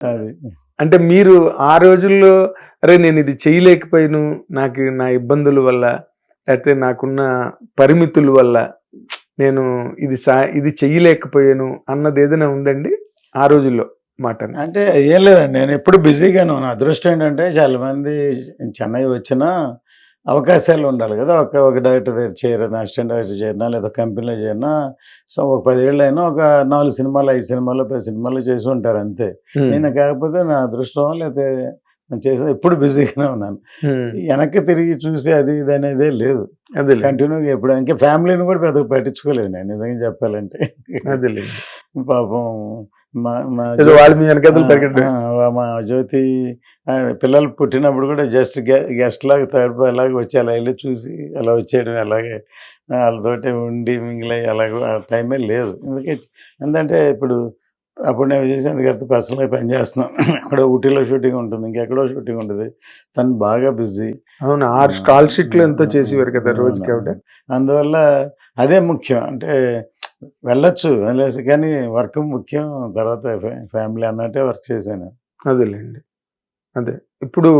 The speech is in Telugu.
అది. అంటే మీరు ఆ రోజుల్లో అరే నేను ఇది చేయలేకపోయాను. నాకు నా ఇబ్బందుల వల్ల లేకపోతే నాకున్న పరిమితుల వల్ల నేను ఇది సా ఇది చెయ్యలేకపోయాను అన్నది ఏదైనా ఉందండి ఆ రోజుల్లో మాట అంటే ఏం లేదండి. నేను ఎప్పుడు బిజీగానే ఉన్నాను అదృష్టం ఏంటంటే చాలా మంది చెన్నై వచ్చినా అవకాశాలు ఉండాలి కదా. ఒక ఒక డైరెక్టర్ దగ్గర చేరిన అసిస్టెంట్ డైరెక్టర్ చేరినా లేదా కంపెనీలో చేరినా సో ఒక పదేళ్ళు అయినా ఒక నాలుగు సినిమాలు ఐదు సినిమాలు పది సినిమాలు చేసి ఉంటారు అంతే. నేను కాకపోతే నా అదృష్టం లేకపోతే నేను చేసే ఎప్పుడు బిజీగానే ఉన్నాను. వెనక్కి తిరిగి చూసి అది ఇది అనేదే లేదు. అదే కంటిన్యూగా ఎప్పుడు ఇంకా ఫ్యామిలీని కూడా పెద్దగా పట్టించుకోలేదు నేను నిజంగా చెప్పాలంటే. అదే పాపం వాళ్ళు మీ మా జ్యోతి పిల్లలు పుట్టినప్పుడు కూడా జస్ట్ గెస్ట్ లాగా థర్డ్ బాయ్ లాగా వచ్చి అలా వెళ్ళి చూసి అలా వచ్చేయడం అలాగే. ఆ, వాళ్ళతోటి ఉండి మింగిలై అలాగే ఆ టైమే లేదు. ఎందుకంటే ఎందుకంటే ఇప్పుడు అప్పుడు నేను చేసేందుకు కదా పర్సనల్గా పని చేస్తున్నాను. అక్కడ ఊటీలో షూటింగ్ ఉంటుంది ఇంకెక్కడో షూటింగ్ ఉంటుంది. తను బాగా బిజీ అవును? ఆరు షీట్లు ఎంతో చేసేవారు కదా రోజుకి ఆవిడ అందువల్ల అదే ముఖ్యం. అంటే వెళ్ళొచ్చు వెళ్ళేసి కానీ వర్క్ ముఖ్యం. తర్వాత ఫ్యామిలీ అన్నట్టే వర్క్ చేశాను. అదేలేండి. అదే. ఇప్పుడు